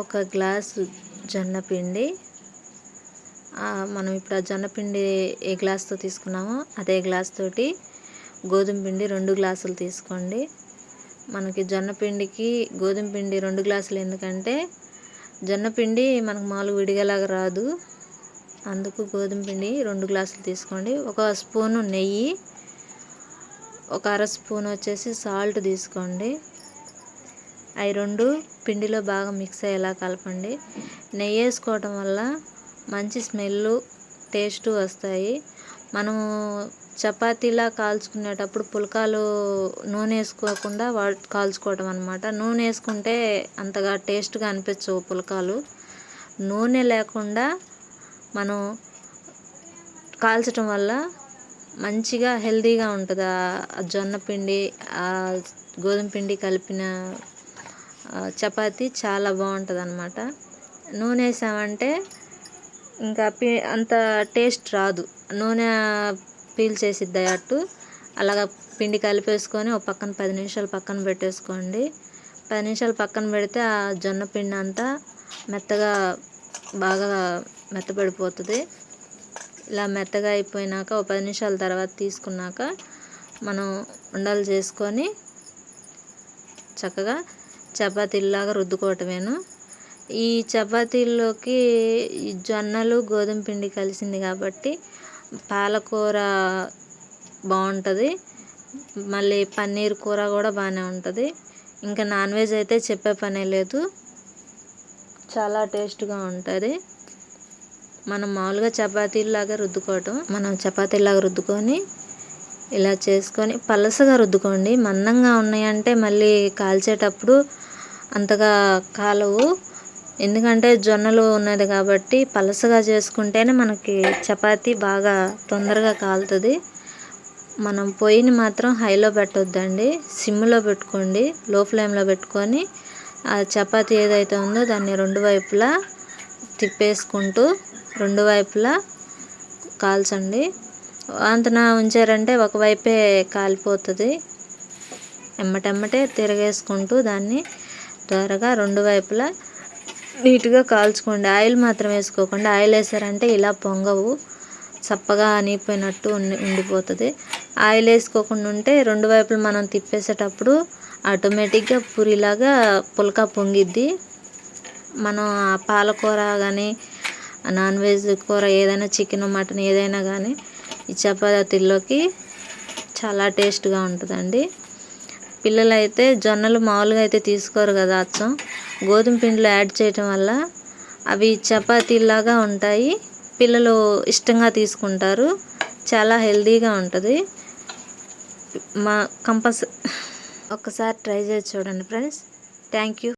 ఒక గ్లాసు జొన్నపిండి మనం ఇప్పుడు ఆ జొన్నపిండి ఏ గ్లాస్తో తీసుకున్నామో అదే గ్లాస్ తోటి గోధుమ పిండి రెండు గ్లాసులు తీసుకోండి. మనకి జొన్నపిండికి గోధుమ పిండి రెండు గ్లాసులు ఎందుకంటే జొన్నపిండి మనకు మామూలుగా విడిగేలాగా రాదు. అందుకు గోధుమ పిండి రెండు గ్లాసులు తీసుకోండి. ఒక స్పూను నెయ్యి ఒక అర స్పూన్ వచ్చేసి సాల్ట్ తీసుకోండి. అవి రెండు పిండిలో బాగా మిక్స్ అయ్యేలా కలపండి. నెయ్యి వేసుకోవటం వల్ల మంచి స్మెల్ టేస్ట్ వస్తాయి. మనము చపాతీలా కాల్చుకునేటప్పుడు పుల్కాలు నూనె వేసుకోకుండా వా కాల్చుకోవటం అనమాట నూనె వేసుకుంటే అంతగా టేస్ట్గా అనిపించవు పుల్కాలు. నూనె లేకుండా మనం కాల్చటం వల్ల మంచిగా హెల్తీగా ఉంటుంది. ఆ జొన్న పిండి ఆ గోధుమ పిండి కలిపిన చపాతీ చాలా బాగుంటుంది అనమాట నూనె వేసామంటే ఇంకా పి అంత టేస్ట్ రాదు. నూనె పీల్చేసిద్ది అట్టు. అలాగా పిండి కలిపేసుకొని ఒక పక్కన పది నిమిషాలు పక్కన పెట్టేసుకోండి. పది నిమిషాలు పక్కన పెడితే ఆ జొన్న పిండి అంతా మెత్తగా బాగా మెత్తపడిపోతుంది ఇలా మెత్తగా అయిపోయినాక ఒక పది నిమిషాల తర్వాత తీసుకున్నాక మనం ఉండలు చేసుకొని చక్కగా చపాతీలాగా రుద్దుకోవటమేను. ఈ చపాతీల్లోకి జొన్నలు గోధుమ పిండి కలిసింది కాబట్టి పాలకూర బాగుంటుంది మళ్ళీ పన్నీర్ కూర కూడా బాగానే ఉంటుంది. ఇంకా నాన్ వెజ్ అయితే చెప్పే పనే లేదు. చాలా టేస్ట్గా ఉంటుంది. మనం మామూలుగా చపాతీలాగా రుద్దుకోవటం మనం చపాతీలాగా రుద్దుకొని ఇలా చేసుకొని పలసగా రుద్దుకోండి. మందంగా ఉన్నాయంటే మళ్ళీ కాల్చేటప్పుడు అంతగా కాలవు. ఎందుకంటే జొన్నలు ఉన్నది కాబట్టి పలసగా చేసుకుంటేనే మనకి చపాతీ బాగా తొందరగా కాలుతుంది. మనం పొయ్యిని మాత్రం హైలో పెట్టొద్దండి. సిమ్లో పెట్టుకోండి. లో ఫ్లేమ్లో పెట్టుకొని ఆ చపాతీ ఏదైతే ఉందో దాన్ని రెండు వైపులా తిప్పేసుకుంటూ రెండు వైపులా కాల్చండి. అంతన ఉంచారంటే ఒకవైపే కాలిపోతుంది. ఎమ్మటెమ్మటే తిరగేసుకుంటూ దాన్ని త్వరగా రెండు వైపులా నీట్గా కాల్చుకోండి. ఆయిల్ మాత్రం వేసుకోకుండా ఆయిల్ వేసారంటే ఇలా పొంగవు చప్పగా అనిపోయినట్టు ఉండి ఉండిపోతుంది. ఆయిల్ వేసుకోకుండా ఉంటే రెండు వైపులు మనం తిప్పేసేటప్పుడు ఆటోమేటిక్గా పూరిలాగా పుల్కా పొంగిద్ది. మనం ఆ పాలకూర కానీ నాన్ వెజ్ కూర ఏదైనా చికెన్ మటన్ ఏదైనా కానీ ఈ చపాతీల్లోకి చాలా టేస్ట్గా ఉంటుందండి. పిల్లలు అయితే జొన్నలు మామూలుగా అయితే తీసుకోరు కదా అచ్చం. గోధుమ పిండిలో యాడ్ చేయటం వల్ల అవి చపాతీలాగా ఉంటాయి. పిల్లలు ఇష్టంగా తీసుకుంటారు. చాలా హెల్దీగా ఉంటుంది. మా కంపల్సరీ ఒక్కసారి ట్రై చేసి చూడండి ఫ్రెండ్స్. Thank you.